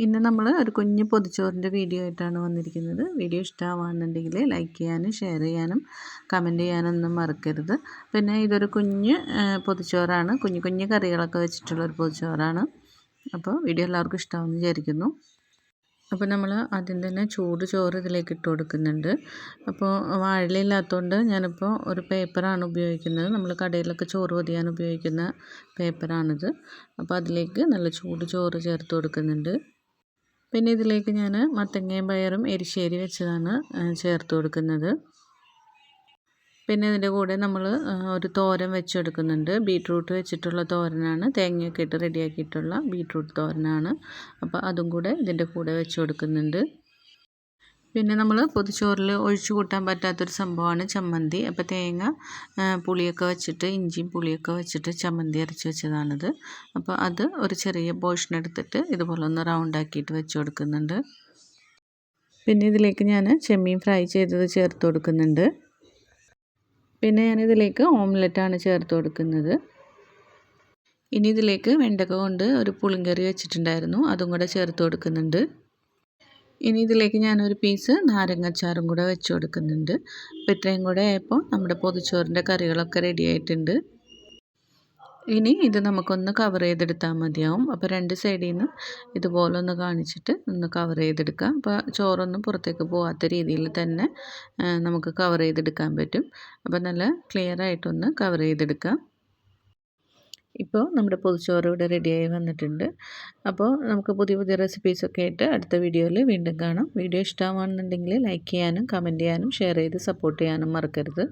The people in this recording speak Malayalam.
ഇന്ന് നമ്മൾ ഒരു കുഞ്ഞ് പൊതിച്ചോറിന്റെ വീഡിയോ ആയിട്ടാണ് വന്നിരിക്കുന്നത്. വീഡിയോ ഇഷ്ടമാണെന്നുണ്ടെങ്കിൽ ലൈക്ക് ചെയ്യാനും ഷെയർ ചെയ്യാനും കമന്റ് ചെയ്യാനൊന്നും മറക്കരുത്. പിന്നെ ഇതൊരു കുഞ്ഞ് പൊതിച്ചോറാണ്. കുഞ്ഞു കുഞ്ഞു കറികളൊക്കെ വെച്ചിട്ടുള്ളൊരു പൊതിച്ചോറാണ്. അപ്പോൾ വീഡിയോ എല്ലാവർക്കും ഇഷ്ടമാണെന്ന് വിചാരിക്കുന്നു. അപ്പോൾ നമ്മൾ ആദ്യം തന്നെ ചൂട് ചോറ് ഇതിലേക്ക് ഇട്ട് കൊടുക്കുന്നുണ്ട്. അപ്പോൾ വാഴയില്ലാത്തതുകൊണ്ട് ഞാനിപ്പോൾ ഒരു പേപ്പറാണ് ഉപയോഗിക്കുന്നത്. നമ്മൾ കടയിലൊക്കെ ചോറ് പൊതിയാൻ ഉപയോഗിക്കുന്ന പേപ്പറാണിത്. അപ്പോൾ അതിലേക്ക് നല്ല ചൂട് ചോറ് ചേർത്ത് കൊടുക്കുന്നുണ്ട്. പിന്നെ ഇതിലേക്ക് ഞാൻ മത്തങ്ങയും പയറും എരിശ്ശേരി വെച്ചതാണ് ചേർത്ത് കൊടുക്കുന്നത്. പിന്നെ ഇതിന്റെ കൂടെ നമ്മൾ ഒരു തോരൻ വെച്ചെടുക്കുന്നുണ്ട്. ബീട്രൂട്ട് വെച്ചിട്ടുള്ള തോരനാണ്. തേങ്ങയൊക്കെ ഇട്ട് റെഡിയാക്കിയിട്ടുള്ള ബീട്രൂട്ട് തോരനാണ്. അപ്പോൾ അതും കൂടെ ഇതിന്റെ കൂടെ വെച്ച് കൊടുക്കുന്നുണ്ട്. പിന്നെ നമ്മൾ പൊതിച്ചോറിൽ ഒഴിച്ചു കൂട്ടാൻ പറ്റാത്തൊരു സംഭവമാണ് ചമ്മന്തി. അപ്പോൾ തേങ്ങ പുളിയൊക്കെ വെച്ചിട്ട് ഇഞ്ചിയും പുളിയൊക്കെ വെച്ചിട്ട് ചമ്മന്തി അരച്ച് വെച്ചതാണിത്. അപ്പോൾ അത് ഒരു ചെറിയ പോർഷൻ എടുത്തിട്ട് ഇതുപോലെ ഒന്ന് റൗണ്ട് ആക്കിയിട്ട് വെച്ച് കൊടുക്കുന്നുണ്ട്. പിന്നെ ഇതിലേക്ക് ഞാൻ ചെമ്മീൻ ഫ്രൈ ചെയ്തത് ചേർത്ത് കൊടുക്കുന്നുണ്ട്. പിന്നെ ഞാനിതിലേക്ക് ഓംലെറ്റാണ് ചേർത്ത് കൊടുക്കുന്നത്. ഇനി ഇതിലേക്ക് വെണ്ടക്ക കൊണ്ട് ഒരു പുളിങ്കറി വെച്ചിട്ടുണ്ടായിരുന്നു. അതും കൂടെ ചേർത്ത് കൊടുക്കുന്നുണ്ട്. ഇനി ഇതിലേക്ക് ഞാനൊരു പീസ് നാരങ്ങച്ചാറും കൂടെ വെച്ച് കൊടുക്കുന്നുണ്ട്. അപ്പോൾ ഇത്രയും കൂടെ ആയപ്പോൾ നമ്മുടെ പൊതിച്ചോറിന്റെ കറികളൊക്കെ റെഡി ആയിട്ടുണ്ട്. ഇനി ഇത് നമുക്കൊന്ന് കവർ ചെയ്തെടുത്താൽ മതിയാവും. അപ്പോൾ രണ്ട് സൈഡിൽ നിന്ന് ഇതുപോലെ ഒന്ന് കാണിച്ചിട്ട് ഒന്ന് കവർ ചെയ്തെടുക്കാം. അപ്പോൾ ചോറൊന്നും പുറത്തേക്ക് പോകാത്ത രീതിയിൽ തന്നെ നമുക്ക് കവർ ചെയ്തെടുക്കാൻ പറ്റും. അപ്പോൾ നല്ല ക്ലിയർ ആയിട്ടൊന്ന് കവർ ചെയ്തെടുക്കാം. ഇപ്പോൾ നമ്മുടെ പൊതിച്ചോറ് ഇവിടെ റെഡിയായി വന്നിട്ടുണ്ട്. അപ്പോൾ നമുക്ക് പുതിയ പുതിയ റെസിപ്പീസൊക്കെ ആയിട്ട് അടുത്ത വീഡിയോയിൽ വീണ്ടും കാണാം. വീഡിയോ ഇഷ്ടമാണെന്നുണ്ടെങ്കിൽ ലൈക്ക് ചെയ്യാനും കമന്റ് ചെയ്യാനും ഷെയർ ചെയ്ത് സപ്പോർട്ട് ചെയ്യാനും മറക്കരുത്.